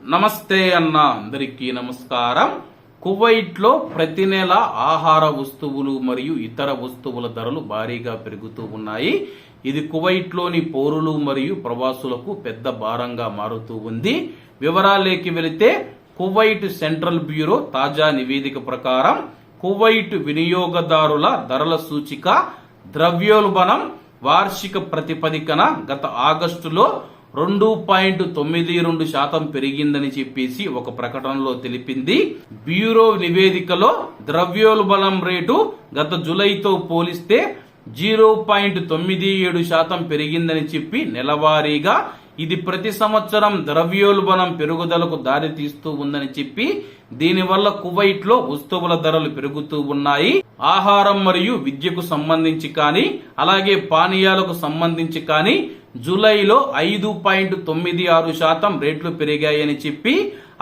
నమస్తే అన్న అందరికీ నమస్కారం. కువైట్లో ప్రతి నెల ఆహార వస్తువులు మరియు ఇతర వస్తువుల ధరలు భారీగా పెరుగుతూ ఉన్నాయి. ఇది కువైట్లోని పౌరులు మరియు ప్రవాసులకు పెద్ద భారంగా మారుతూ ఉంది. వివరాలేకి వెళితే కువైట్ సెంట్రల్ బ్యూరో తాజా నివేదిక ప్రకారం కువైట్ వినియోగదారుల ధరల సూచిక ద్రవ్యోల్బణం వార్షిక ప్రతిపదికన గత ఆగస్టులో రెండు పాయింట్ తొమ్మిది రెండు శాతం పెరిగిందని చెప్పేసి ఒక ప్రకటనలో తెలిపింది. బ్యూరో నివేదికలో ద్రవ్యోల్బణం రేటు గత జులైతో పోలిస్తే జీరో పాయింట్ తొమ్మిది ఏడు శాతం పెరిగిందని చెప్పి నెలవారీగా ఇది ప్రతి సంవత్సరం ద్రవ్యోల్బణం పెరుగుదలకు దారితీస్తూ ఉందని చెప్పి దీనివల్ల కువైట్లో వస్తువుల ధరలు పెరుగుతూ ఉన్నాయి. ఆహారం మరియు విద్యకు సంబంధించి కానీ అలాగే పానీయాలకు సంబంధించి కానీ జూలైలో ఐదు పాయింట్ తొమ్మిది ఆరు శాతం రేట్లు పెరిగాయని చెప్పి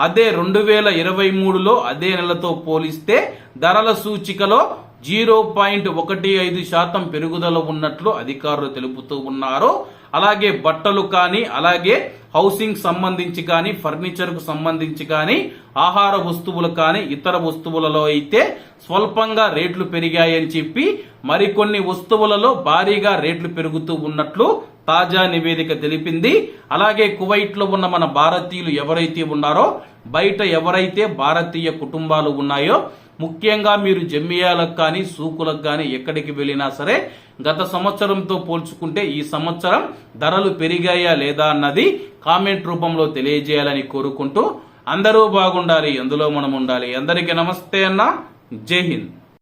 అదే రెండు వేల ఇరవై మూడులో అదే నెలతో పోలిస్తే ధరల సూచికలో జీరో పాయింట్ ఒకటి ఐదు శాతం పెరుగుదల ఉన్నట్లు అధికారులు తెలుపుతూ ఉన్నారు. అలాగే బట్టలు కానీ అలాగే హౌసింగ్ సంబంధించి కానీ ఫర్నిచర్కు సంబంధించి కానీ ఆహార వస్తువులు కానీ ఇతర వస్తువులలో అయితే స్వల్పంగా రేట్లు పెరిగాయని చెప్పి మరికొన్ని వస్తువులలో భారీగా రేట్లు పెరుగుతూ ఉన్నట్లు తాజా నివేదిక తెలిపింది. అలాగే కువైట్లో ఉన్న మన భారతీయులు ఎవరైతే ఉన్నారో బయట ఎవరైతే భారతీయ కుటుంబాలు ఉన్నాయో ముఖ్యంగా మీరు జమ్మియాలకు కానీ సూకులకు కానీ ఎక్కడికి వెళ్ళినా సరే గత సంవత్సరంతో పోల్చుకుంటే ఈ సంవత్సరం ధరలు పెరిగాయా లేదా అన్నది కామెంట్ రూపంలో తెలియజేయాలని కోరుకుంటూ అందరూ బాగుండాలి ఎందులో మనం ఉండాలి. అందరికీ నమస్తే అన్న. జై హింద్.